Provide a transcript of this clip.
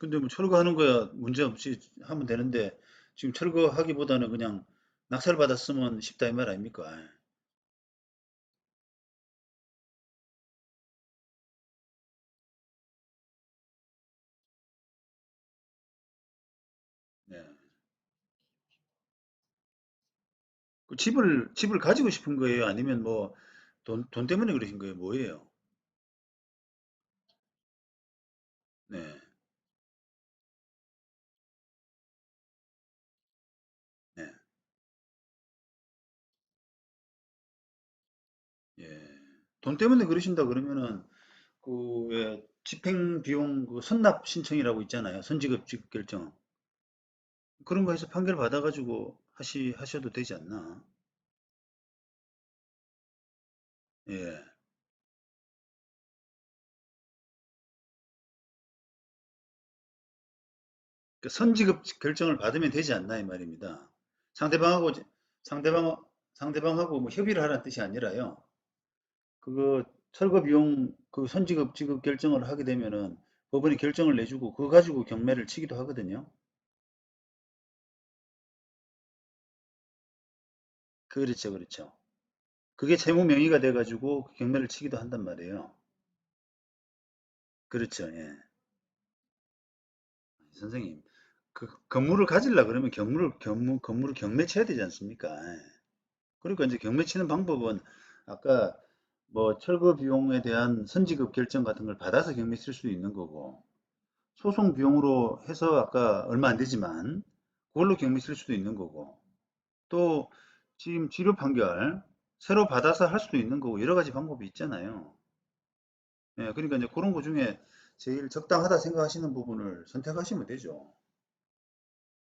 근데 뭐 철거하는 거야 문제 없이 하면 되는데 지금 철거하기보다는 그냥 낙찰 받았으면 쉽다 이 말 아닙니까? 네. 그 집을 집을 가지고 싶은 거예요? 아니면 뭐 돈 돈 때문에 그러신 거예요? 뭐예요? 예. 돈 때문에 그러신다 그러면은 그왜 집행 비용 그 선납 신청이라고 있잖아요. 선지급 직 결정. 그런 거 해서 판결 받아 가지고 하시 하셔도 되지 않나? 예. 그 선지급 결정을 받으면 되지 않나 이 말입니다. 상대방하고 상대방 상대방하고 뭐 협의를 하라는 뜻이 아니라요. 그거 철거 비용 그 선지급 지급 결정을 하게 되면은 법원이 결정을 내주고 그거 가지고 경매를 치기도 하거든요. 그렇죠, 그렇죠. 그게 채무 명의가 돼가지고 경매를 치기도 한단 말이에요. 그렇죠, 예. 선생님, 그 건물을 가지려 그러면 건물을 건물, 건물을 경매 쳐야 되지 않습니까? 예. 그러니까 이제 경매 치는 방법은 아까 뭐 철거 비용에 대한 선지급 결정 같은 걸 받아서 경매 칠 수도 있는 거고 소송 비용으로 해서 아까 얼마 안 되지만 그걸로 경매 칠 수도 있는 거고 또 지금 치료 판결 새로 받아서 할 수도 있는 거고 여러 가지 방법이 있잖아요. 예, 그러니까 이제 그런 거 중에 제일 적당하다 생각하시는 부분을 선택하시면 되죠.